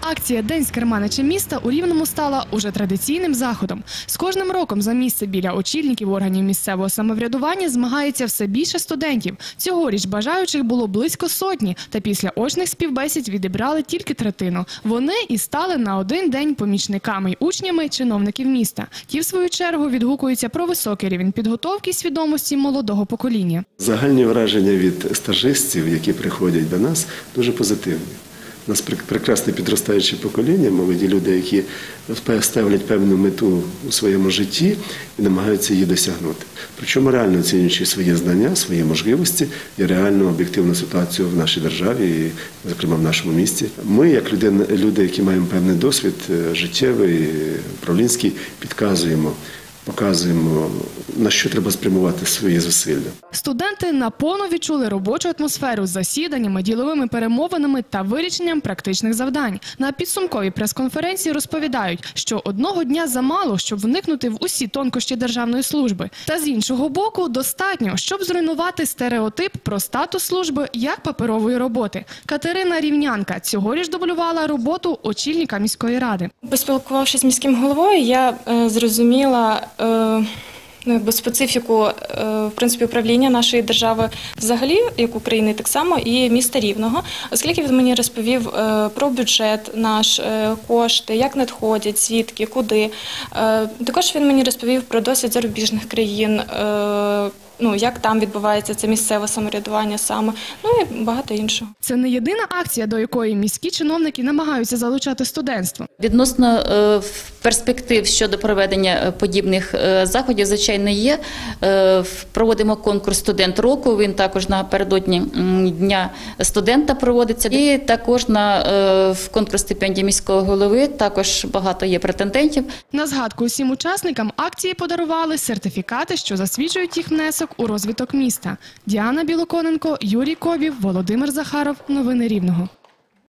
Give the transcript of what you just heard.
Акція День з керманича міста у Рівному стала уже традиційним заходом. З кожним роком за місце біля очільників органів місцевого самоврядування змагається все більше студентів. Цьогоріч бажаючих було близько сотні, та після очних співбесід відібрали тільки третину. Вони і стали на один день помічниками й учнями чиновників міста. Ті, в свою чергу, відгукуються про високий рівень підготовки й свідомості молодого покоління. Загальні враження від стажистів, які приходять до нас, дуже позитивні. Нас прекрасне підростаюче покоління, молоді люди, які ставлять певну мету у своєму житті і намагаються її досягнути. Причому реально оцінюючи свої знання, свої можливості і реальну об'єктивну ситуацію в нашій державі, і, зокрема в нашому місті. Ми, як людина- люди, які маємо певний досвід е, життєвий, управлінський, підказуємо, показуємо, на що треба спрямувати свої зусилля. Студенти наповно відчули робочу атмосферу з засіданнями, діловими перемовинами та вирішенням практичних завдань. На підсумковій прес-конференції розповідають, що одного дня замало, щоб вникнути в усі тонкощі державної служби. Та з іншого боку, достатньо, щоб зруйнувати стереотип про статус служби як паперової роботи. Катерина Рівнянка цьогоріч дублювала роботу очільника міської ради. Поспілкувавшись з міським головою, я е, зрозуміла специфіку е, в принципі управління нашої держави взагалі, як України, так само і міста Рівного, оскільки він мені розповів е, про бюджет наш, е, кошти, як надходять, звідки, куди. Е, також він мені розповів про досвід зарубіжних країн. Ну, як там відбувається це місцеве самоврядування саме, ну і багато іншого. Це не єдина акція, до якої міські чиновники намагаються залучати студентство. Відносно е, перспектив щодо проведення е, подібних е, заходів, звичайно, є. Е, Проводимо конкурс студент року. Він також напередодні дня студента проводиться. І також на е, в конкурс стипендії міського голови також багато є претендентів. На згадку усім учасникам акції подарували сертифікати, що засвідчують їх внесок у розвиток міста. Діана Білоконенко, Юрій Ковів, Володимир Захаров. Новини Рівного.